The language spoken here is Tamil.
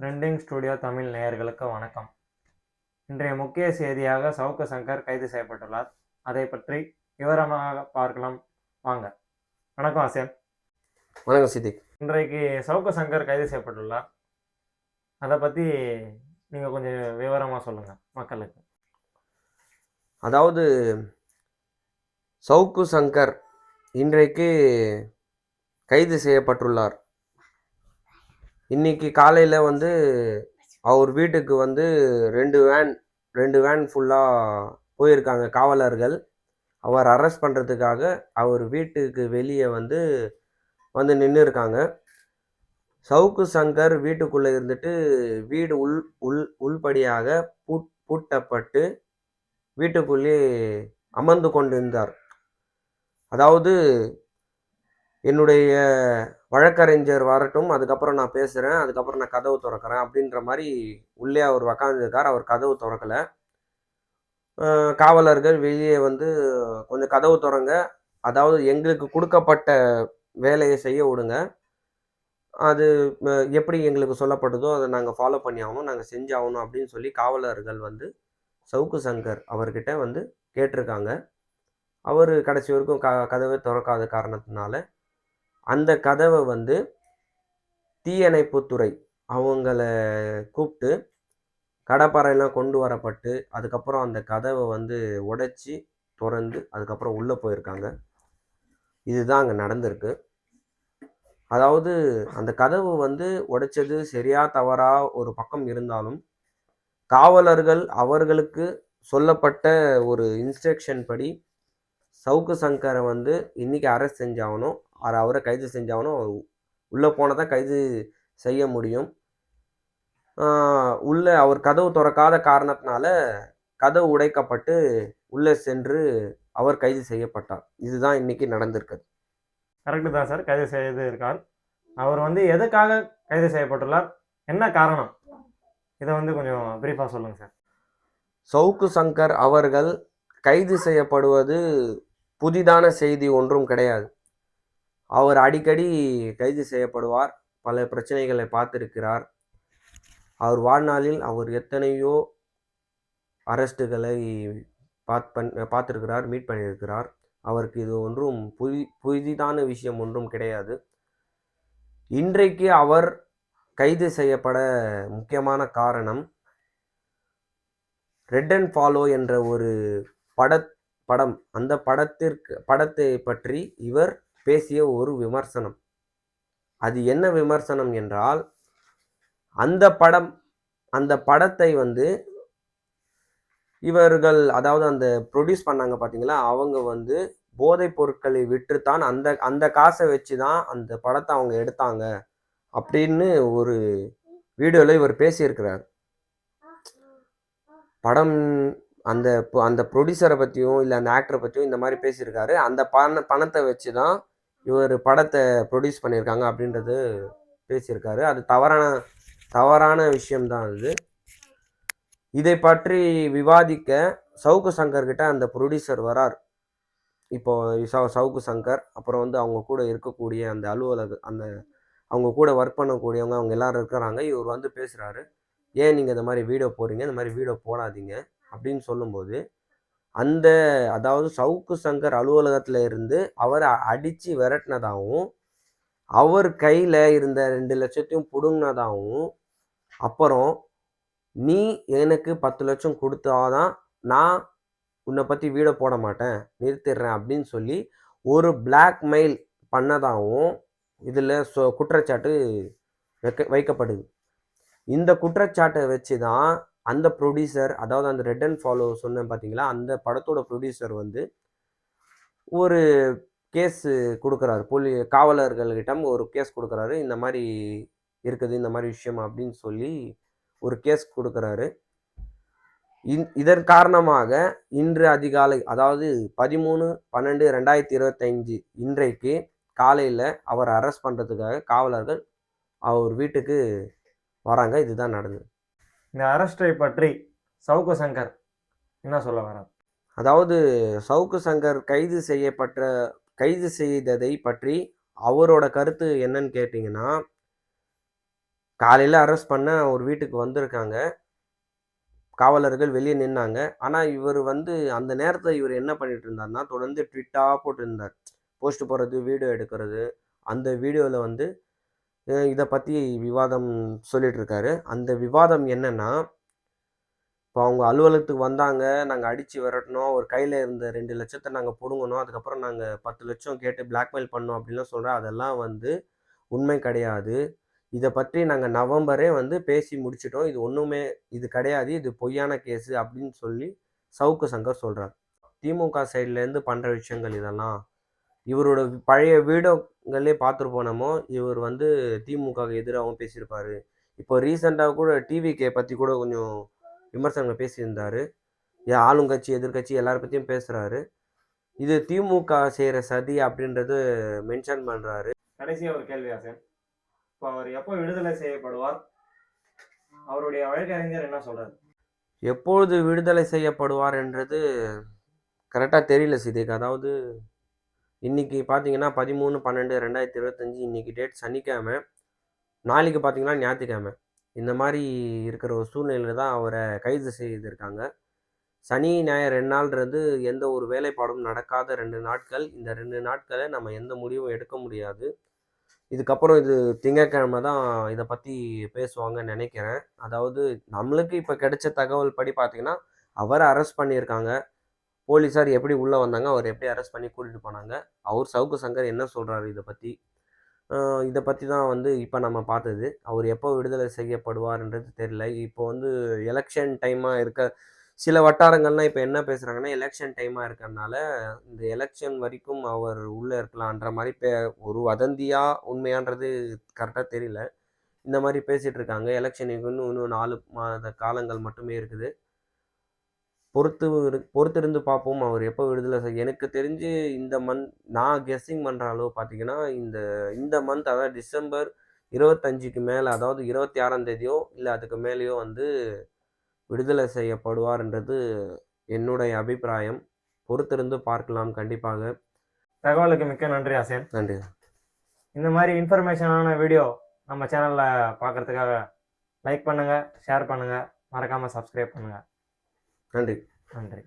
ட்ரெண்டிங் ஸ்டுடியோ தமிழ் நேயர்களுக்கு வணக்கம். இன்றைய முக்கிய செய்தியாக சவுக்கு சங்கர் கைது செய்யப்பட்டுள்ளார். அதை பற்றி விவரமாக பார்க்கலாம். வாங்க. வணக்கம் ஆசியன் வணக்கம் சித்திக். இன்றைக்கு சவுக்கு சங்கர் கைது செய்யப்பட்டுள்ளார். அதை பற்றி நீங்கள் கொஞ்சம் விவரமாக சொல்லுங்கள் மக்களுக்கு. அதாவது சவுக்கு சங்கர் இன்றைக்கு கைது செய்யப்பட்டுள்ளார். இன்னைக்கு காலையில் வந்து அவர் வீட்டுக்கு வந்து ரெண்டு வேன் ரெண்டு வேன் ஃபுல்லாக போயிருக்காங்க காவலர்கள். அவர் அரெஸ்ட் பண்ணுறதுக்காக அவர் வீட்டுக்கு வெளியே வந்து வந்து நின்று இருக்காங்க சவுக்கு சங்கர் வீட்டுக்குள்ளே இருந்துட்டு வீடு உள் உள் உள்படியாக பூட் பூட்டப்பட்டு வீட்டுக்குள்ளே அமர்ந்து கொண்டிருந்தார். அதாவது என்னுடைய வழக்கறிஞர் வரட்டும் அதுக்கப்புறம் நான் பேசுகிறேன் அதுக்கப்புறம் நான் கதவு திறக்கிறேன் அப்படின்ற மாதிரி உள்ளே அவர் உக்காந்துருக்கார். அவர் கதவு திறக்கலை. காவலர்கள் வெளியே வந்து கொஞ்சம் கதவு திறங்க அதாவது எங்களுக்கு கொடுக்கப்பட்ட வேலையை செய்ய விடுங்க. அது எப்படி எங்களுக்கு சொல்லப்படுதோ அதை நாங்கள் ஃபாலோ பண்ணி ஆகணும் நாங்கள் செஞ்சாகணும் அப்படின்னு சொல்லி காவலர்கள் வந்து சவுக்கு சங்கர் அவர்கிட்ட வந்து கேட்டிருக்காங்க. அவர் கடைசி வரைக்கும் க கதவை திறக்காத காரணத்தினால அந்த கதவை வந்து தீயணைப்புத்துறை அவங்கள கூப்பிட்டு கடப்பாறையெல்லாம் கொண்டு வரப்பட்டு அதுக்கப்புறம் அந்த கதவை வந்து உடைச்சி திறந்து அதுக்கப்புறம் உள்ளே போயிருக்காங்க. இதுதான் அங்கே நடந்திருக்கு. அதாவது அந்த கதவு வந்து உடைச்சது சரியா தவறா ஒரு பக்கம் இருந்தாலும் காவலர்கள் அவர்களுக்கு சொல்லப்பட்ட ஒரு இன்ஸ்ட்ரக்ஷன் படி சவுக்கு சங்கரை வந்து இன்னைக்கு அரெஸ்ட் செஞ்சாகணும். அவர் அவரை கைது செஞ்சாகணும். அவர் உள்ளே போனால் தான் கைது செய்ய முடியும். உள்ள அவர் கதவு திறக்காத காரணத்தினால கதவு உடைக்கப்பட்டு உள்ளே சென்று அவர் கைது செய்யப்பட்டார். இதுதான் இன்னைக்கு நடந்திருக்குது கரெக்டு தான் சார் கைது செய்து இருக்கார் அவர் வந்து எதுக்காக கைது செய்யப்பட்டுள்ளார்? என்ன காரணம்? இதை வந்து கொஞ்சம் பிரீஃபாக சொல்லுங்கள் சார் சவுக்கு சங்கர் அவர்கள் கைது செய்யப்படுவது புதிதான செய்தி ஒன்றும் கிடையாது. அவர் அடிக்கடி கைது செய்யப்படுவார். பல பிரச்சனைகளை பார்த்திருக்கிறார். அவர் வாழ்நாளில் அவர் எத்தனையோ அரஸ்ட்டுகளை பாத் பண் பார்த்துருக்கிறார் மீட் பண்ணியிருக்கிறார். அவருக்கு இது ஒன்றும் புதி புதிதான விஷயம் ஒன்றும் கிடையாது. இன்றைக்கு அவர் கைது செய்யப்பட முக்கியமான காரணம் ரெட் அண்ட் ஃபாலோ என்ற ஒரு பட படம். அந்த படத்திற்கு படத்தை பற்றி இவர் பேசிய ஒரு விமர்சனம். அது என்ன விமர்சனம் என்றால் அந்த படம் அந்த படத்தை வந்து இவர்கள் அதாவது அந்த ப்ரொடியூஸ் பண்ணாங்க பார்த்தீங்களா அவங்க வந்து போதைப் பொருட்களை விற்றுத்தான் அந்த அந்த காசை வச்சு தான் அந்த படத்தை அவங்க எடுத்தாங்க அப்படின்னு ஒரு வீடியோவில் இவர் பேசியிருக்கிறார். படம் அந்த அந்த ப்ரொடியூசரை பற்றியும் இல்லை அந்த ஆக்டரை பற்றியும் இந்த மாதிரி பேசியிருக்காரு. அந்த பண பணத்தை வச்சு தான் இவர் படத்தை ப்ரொடியூஸ் பண்ணியிருக்காங்க அப்படின்றது பேசியிருக்காரு. அது தவறான தவறான விஷயம்தான் அது. இதை பற்றி விவாதிக்க சவுக்கு சங்கர் கிட்ட அந்த ப்ரொடியூசர் வரார். இப்போ சவு- சவுக்கு சங்கர் அப்புறம் வந்து அவங்க கூட இருக்கக்கூடிய அந்த அலுவலக அந்த அவங்க கூட ஒர்க் பண்ணக்கூடியவங்க அவங்க எல்லாரும் இருக்கிறாங்க. இவர் வந்து பேசுகிறாரு ஏன் நீங்கள் இந்த மாதிரி வீடியோ போடுறீங்க? இந்த மாதிரி வீடியோ போடாதீங்க. அப்படின்னு சொல்லும்போது அந்த அதாவது சவுக்கு சங்கர் அலுவலகத்தில் இருந்து அவரை அடித்து விரட்டினதாகவும் அவர் கையில் இருந்த ரெண்டு லட்சத்தையும் பிடுங்கினதாகவும் அப்புறம் நீ எனக்கு பத்து லட்சம் கொடுத்தாதான் நான் உன்னை பற்றி வீடை போட மாட்டேன் நிறுத்திடுறேன் அப்படின்னு சொல்லி ஒரு பிளாக்மெயில் பண்ணதாகவும் இதில் சொ குற்றச்சாட்டு வைக்க வைக்கப்படுது. இந்த குற்றச்சாட்டை வச்சு தான் அந்த ப்ரொடியூசர் அதாவது அந்த ரெட் அண்ட் ஃபாலோ சொன்னேன் பார்த்தீங்களா அந்த படத்தோட ப்ரொடியூசர் வந்து ஒரு கேஸ் கொடுக்குறாரு. போலி காவலர்கள்கிட்ட ஒரு கேஸ் கொடுக்குறாரு. இந்த மாதிரி இருக்குது இந்த மாதிரி விஷயம் அப்படின்னு சொல்லி ஒரு கேஸ் கொடுக்குறாரு. இன் இதன் காரணமாக இன்று அதிகாலை அதாவது பதிமூணு பன்னெண்டு ரெண்டாயிரத்தி இருபத்தஞ்சு இன்றைக்கு காலையில் அவர் அரெஸ்ட் பண்ணுறதுக்காக காவலர்கள் அவர் வீட்டுக்கு வராங்க. இதுதான் நடந்தது. இந்த அரெஸ்டை பற்றி சவுக்கு சங்கர் என்ன சொல்ல வர அதாவது சவுக்கு சங்கர் கைது செய்யப்பட்ட கைது செய்ததை பற்றி அவரோட கருத்து என்னன்னு கேட்டிங்கன்னா காலையில் அரெஸ்ட் பண்ண ஒரு வீட்டுக்கு வந்திருக்காங்க. காவலர்கள் வெளியே நின்னாங்க. ஆனால் இவர் வந்து அந்த நேரத்தில் இவர் என்ன பண்ணிட்டு இருந்தார்னா தொடர்ந்து ட்விட்டாக போட்டிருந்தார். போஸ்ட் போடுறது வீடியோ எடுக்கிறது. அந்த வீடியோவில் வந்து இதை பற்றி விவாதம் சொல்லிகிட்ருக்காரு அந்த விவாதம் என்னென்னா இப்போ அவங்க அலுவலகத்துக்கு வந்தாங்க நாங்கள் அடித்து விரட்டணும் ஒரு கையில் இருந்த ரெண்டு லட்சத்தை நாங்கள் பிடுங்கணும் அதுக்கப்புறம் நாங்கள் பத்து லட்சம் கேட்டு பிளாக்மெயில் பண்ணோம் அப்படின்லாம் சொல்கிறோம் அதெல்லாம் வந்து உண்மை கிடையாது. இதை பற்றி நாங்கள் நவம்பரே வந்து பேசி முடிச்சிட்டோம். இது ஒன்றுமே இது கிடையாது. இது பொய்யான கேஸு அப்படின்னு சொல்லி சவுக்கு சங்கர் சொல்கிறார் திமுக சைட்லேருந்து பண்ணுற விஷயங்கள் இதெல்லாம் இவரோட பழைய வீடியோங்களே பார்த்துட்டு போனோமோ இவர் வந்து திமுக எதிராகவும் பேசியிருப்பாரு. இப்போ ரீசெண்டாக கூட டிவிகே பற்றி கூட கொஞ்சம் விமர்சனங்கள் பேசியிருந்தார். ஆளுங்கட்சி எதிர்க்கட்சி எல்லார பற்றியும் பேசுகிறாரு இது திமுக செய்கிற சதி அப்படின்றது மென்ஷன் பண்ணுறாரு கடைசியாக ஒரு கேள்வி ஆசன் இப்போ அவர் எப்போ விடுதலை செய்யப்படுவார்? அவருடைய வழக்கறிஞர் என்ன சொல்றாரு? எப்பொழுது விடுதலை செய்யப்படுவார் என்றது கரெக்டாக தெரியல சிதிக். அதாவது இன்னைக்கு பார்த்தீங்கன்னா பதிமூணு பன்னெண்டு ரெண்டாயிரத்தி இருபத்தஞ்சி இன்னைக்கு டேட் சனிக்கிழமை. நாளைக்கு பார்த்தீங்கன்னா ஞாயிற்றுக்கிழமை. இந்த மாதிரி இருக்கிற ஒரு சூழ்நிலையில் தான் அவரை கைது செய்திருக்காங்க. சனி ஞாயிறு ரெண்டு நாள்ன்றது எந்த ஒரு வேலைப்பாடும் நடக்காத ரெண்டு நாட்கள். இந்த ரெண்டு நாட்களை நம்ம எந்த முடிவும் எடுக்க முடியாது. இதுக்கப்புறம் இது திங்கட்கிழமை தான் இதை பற்றி பேசுவாங்கன்னு நினைக்கிறேன். அதாவது நம்மளுக்கு இப்போ கிடைச்ச தகவல் படி பார்த்திங்கன்னா அவரை அரெஸ்ட் பண்ணியிருக்காங்க. போலீஸார் எப்படி உள்ளே வந்தாங்க அவர் எப்படி அரெஸ்ட் பண்ணி கூட்டிகிட்டு போனாங்க அவர் சவுக்கு சங்கர் என்ன சொல்கிறாரு இதை பற்றி இதை பற்றி தான் வந்து இப்போ நம்ம பார்த்தது. அவர் எப்போ விடுதலை செய்யப்படுவார்ன்றது தெரியல. இப்போ வந்து எலெக்ஷன் டைமாக இருக்க சில வட்டாரங்கள்லாம் இப்போ என்ன பேசுகிறாங்கன்னா எலெக்ஷன் டைமாக இருக்கறனால இந்த எலெக்ஷன் வரைக்கும் அவர் உள்ளே இருக்கலான்ற மாதிரி பே ஒரு வதந்தியா உண்மையான்றது கரெக்டாக தெரியல. இந்த மாதிரி பேசிகிட்டு இருக்காங்க. எலெக்ஷனுக்கு இன்னும் இன்னும் நாலு மாத காலங்கள் மட்டுமே இருக்குது. பொறுத்து பொறுத்திருந்து பார்ப்போம். அவர் எப்போ விடுதலை செய்ய எனக்கு தெரிஞ்சு இந்த மந்த் நான் கெஸ்ஸிங் பண்ணுற அளவு பார்த்தீங்கன்னா இந்த இந்த மந்த் அதாவது டிசம்பர் இருபத்தஞ்சுக்கு மேலே அதாவது இருபத்தி ஆறாம் தேதியோ இல்லை அதுக்கு மேலேயோ வந்து விடுதலை செய்யப்படுவார்ன்றது என்னுடைய அபிப்பிராயம். பொறுத்திருந்து பார்க்கலாம் கண்டிப்பாக. தகவலுக்கு மிக்க நன்றி ஆசேன் நன்றி. இந்த மாதிரி இன்ஃபர்மேஷனான வீடியோ நம்ம சேனலில் பார்க்கறதுக்காக லைக் பண்ணுங்கள் ஷேர் பண்ணுங்கள் மறக்காமல் சப்ஸ்கிரைப் பண்ணுங்கள் நன்றி. நன்றி.